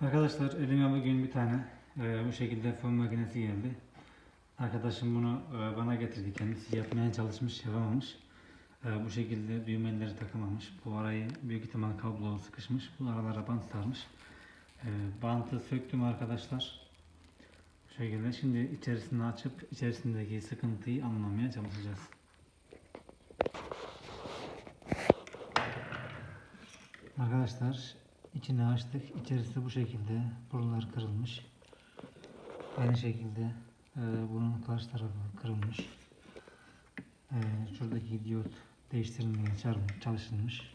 Arkadaşlar elime bugün bir tane e, bu şekilde fön makinesi geldi. Arkadaşım bunu e, bana getirdi. Kendisi yapmaya çalışmış, yapamamış. E, bu şekilde düğmeleri takamamış. Bu arayı büyük ihtimal kablo sıkışmış. Bu aralara bant sarmış. E, bantı söktüm arkadaşlar. Bu şekilde şimdi içerisini açıp içerisindeki sıkıntıyı anlamaya çalışacağız. Arkadaşlar içini açtık. İçerisi bu şekilde. Buralar kırılmış. Aynı şekilde e, bunun karşı tarafı kırılmış. E, şuradaki diyot değiştirilmeye çalışılmış.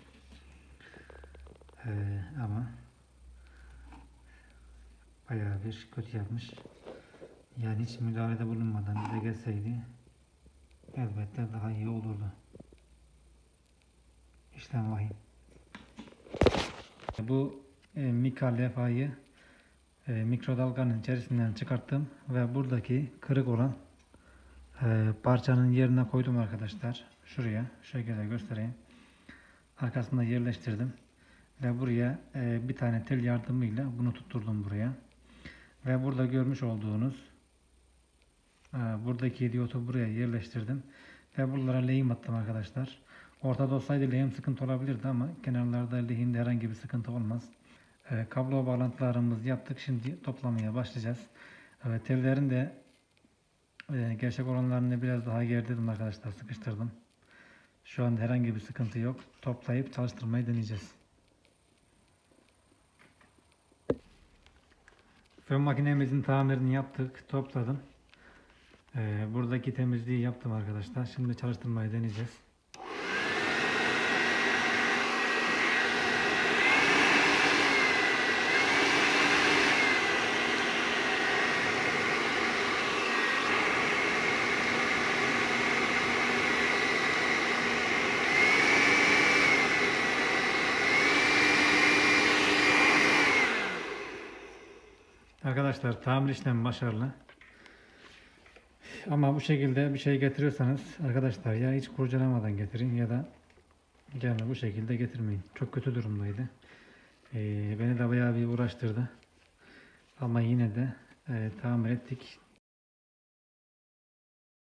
E, ama bayağı bir kötü yapmış. Yani hiç müdahalede bulunmadan bize gelseydi elbette daha iyi olurdu. İşlem vahim. Bu e, mikro levhayı e, mikrodalganın içerisinden çıkarttım ve buradaki kırık olan e, parçanın yerine koydum arkadaşlar. Şuraya şu şekilde göstereyim. Arkasında yerleştirdim ve buraya e, bir tane tel yardımıyla bunu tutturdum buraya. Ve burada görmüş olduğunuz e, buradaki diyotu buraya yerleştirdim ve buralara lehim attım arkadaşlar. Ortada olsaydı lehim sıkıntı olabilirdi ama kenarlarda lehimde herhangi bir sıkıntı olmaz. E, kablo bağlantılarımızı yaptık. Şimdi toplamaya başlayacağız. Evet, tellerin de e, gerçek oranlarını biraz daha gerdirdim arkadaşlar. Sıkıştırdım. Şu anda herhangi bir sıkıntı yok. Toplayıp çalıştırmayı deneyeceğiz. Fön makinemizin tamirini yaptık. Topladım. E, buradaki temizliği yaptım arkadaşlar. Şimdi çalıştırmayı deneyeceğiz. Arkadaşlar tamir işlemi başarılı. Ama bu şekilde bir şey getiriyorsanız arkadaşlar ya hiç kurcalamadan getirin ya da yani bu şekilde getirmeyin. Çok kötü durumdaydı. Ee, beni de bayağı bir uğraştırdı. Ama yine de e, tamir ettik.